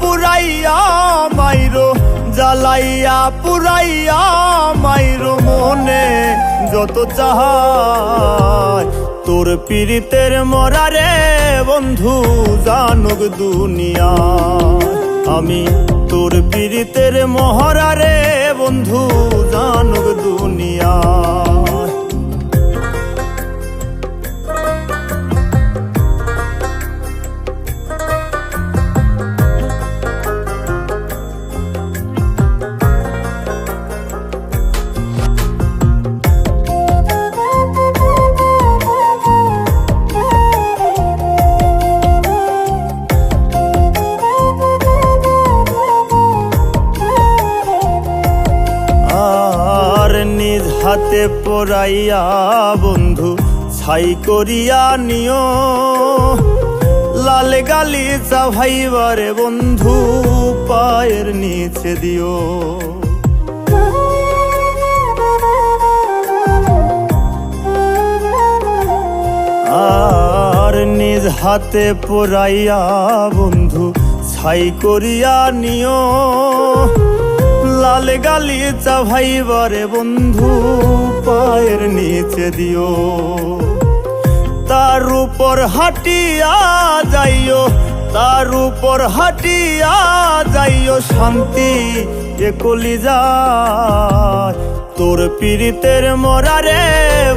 পুরাইয়া মাইরো, জ্বালাইয়া পুরাইয়া মাইরো মনে যত চাহায় তোর পীড়িতের মরারে বন্ধু জানুক দুনিয়া। আমি তোর পীড়িতের মহরারে বন্ধু জানুক দুনিয়া। হাতে পড়াইয়া বন্ধু, ছাই করিয়া নিও। লাল গালি চাভাইবারে বন্ধু, পায়ের নিচে দিও। আর নিজ হাতে পড়াইয়া বন্ধু, ছাই করিয়া নিও। লাল গালি চাভাইবারে বন্ধু, পায়ের নিচে দিও। তার উপর হাটিয়া যাইও, তার উপর হাটিয়া যাইও শান্তি একলি যায় তোর পীড়িতের মরারে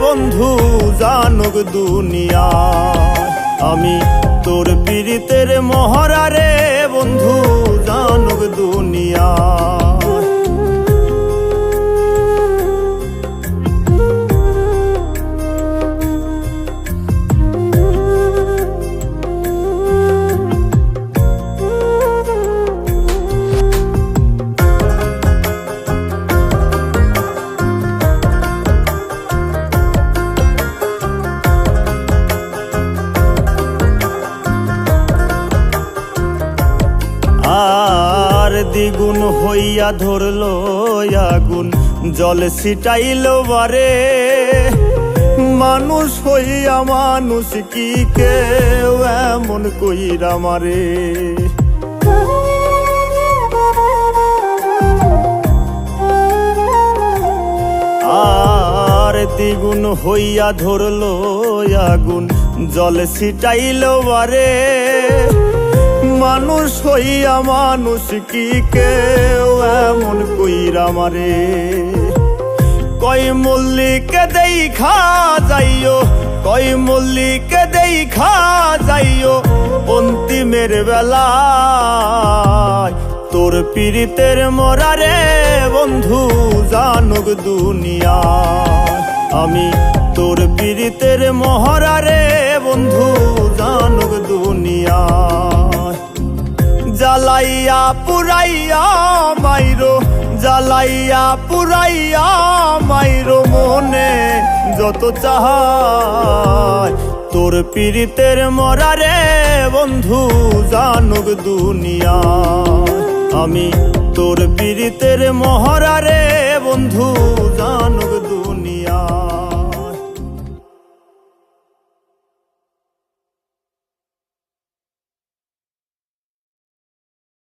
বন্ধু, জানুক দুনিয়া। আমি তোর পীড়িতের মহরারে বন্ধু হইয়া ধরলো আগুন, জল ছিটাইল বারে। মানুষ হইয়া মানুষ কি কেউ এমন কইরা মারে। আর দ্বিগুণ হইয়া ধরলো আগুন, জল ছিটাইল বারে। মানুষ হইয়া মানুষ কি কেউ এমন কইরা মারে। কই মল্লিকে দেখা যাইও কই মল্লিকে দেখা যাইও, অন্তিমের বেলা তোর পীড়িতের মরারে বন্ধু জানুক দুনিয়া। আমি তোর পীড়িতের মহরারে বন্ধু জানুক দুনিয়া। জ্বালাইয়া পুরাইয়া মাইরো, জ্বালাইয়া পুরাইয়া মাইরো মনে যত চাহায়। তোর পীড়িতের মরারে বন্ধু, জানুক দুনিয়া। আমি তোর পীড়িতের মহরারে বন্ধু, জানুক দুনিয়া।